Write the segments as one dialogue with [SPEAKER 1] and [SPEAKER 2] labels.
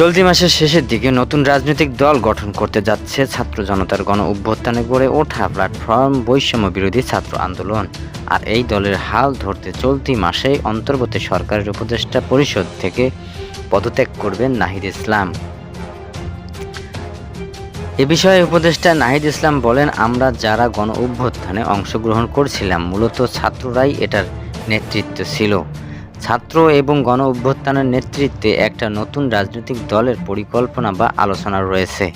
[SPEAKER 1] চলতি মাসের শেষের দিকে নতুন রাজনৈতিক দল গঠন করতে যাচ্ছে ছাত্র জনতার গণ অভ্যুত্থানে গড়ে ওঠা প্ল্যাটফর্ম বৈষম্য বিরোধী ছাত্র আন্দোলন। আর এই দলের হাল ধরতে চলতি মাসে অন্তর্বর্তী সরকারের উপদেষ্টা পরিষদ থেকে পদত্যাগ করবেন নাহিদ ইসলাম। এ বিষয়ে উপদেষ্টা নাহিদ ইসলাম বলেন, আমরা যারা গণ অভ্যুত্থানে অংশগ্রহণ করছিলাম, মূলত ছাত্ররাই এটার নেতৃত্ব ছিল। ছাত্র এবং গণ অভ্যুত্থানের নেতৃত্বে একটা নতুন রাজনৈতিক দলের পরিকল্পনা বা আলোচনা রয়েছে।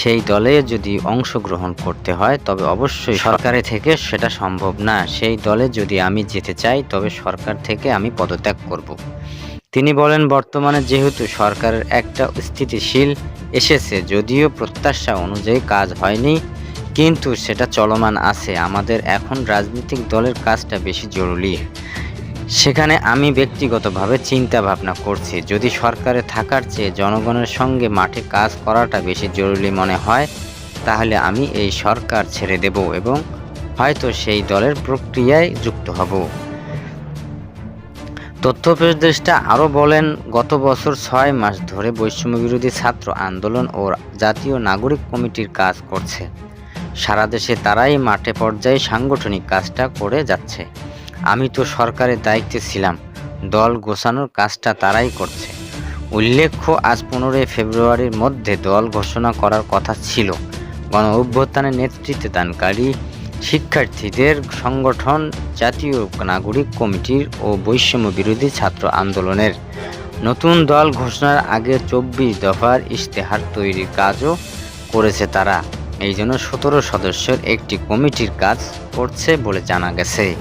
[SPEAKER 1] সেই দলে যদি অংশগ্রহণ করতে হয়, তবে অবশ্যই সরকারে থেকে সেটা সম্ভব না। সেই দলে যদি আমি যেতে চাই, তবে সরকার থেকে আমি পদত্যাগ করব। তিনি বলেন, বর্তমানে যেহেতু সরকারের একটা স্থিতিশীল এসেছে, যদিও প্রত্যাশা অনুযায়ী কাজ হয়নি, কিন্তু সেটা চলমান আছে। আমাদের এখন রাজনৈতিক দলের কাজটা বেশি জরুরি। সেখানে আমি ব্যক্তিগতভাবে চিন্তা ভাবনা করছি, যদি সরকারে থাকার চেয়ে জনগণের সঙ্গে মাঠে কাজ করাটা বেশি জরুরি মনে হয়, তাহলে আমি এই সরকার ছেড়ে দেব এবং হয়তো সেই দলের প্রক্রিয়ায় যুক্ত হব। তথ্য উপদেষ্টা আরও বলেন, গত বছর ছয় মাস ধরে বৈষম্য বিরোধী ছাত্র আন্দোলন ও জাতীয় নাগরিক কমিটির কাজ করছে। সারা দেশে তারাই মাঠে পর্যায়ে সাংগঠনিক কাজটা করে যাচ্ছে। আমি তো সরকারের দায়িত্বে ছিলাম। দল গোছানোর কাজটা তারাই করছে। উল্লেখ্য, আজ পনেরোই ফেব্রুয়ারির মধ্যে দল ঘোষণা করার কথা ছিল। গণ অভ্যুত্থানের নেতৃত্ব দানকারী শিক্ষার্থীদের সংগঠন, জাতীয় নাগরিক কমিটির ও বৈষম্য বিরোধী ছাত্র আন্দোলনের। নতুন দল ঘোষণার আগে চব্বিশ দফার ইশতেহার তৈরির কাজও করেছে তারা। এই জন্য সতেরো সদস্যের একটি কমিটির কাজ করছে বলে জানা গেছে।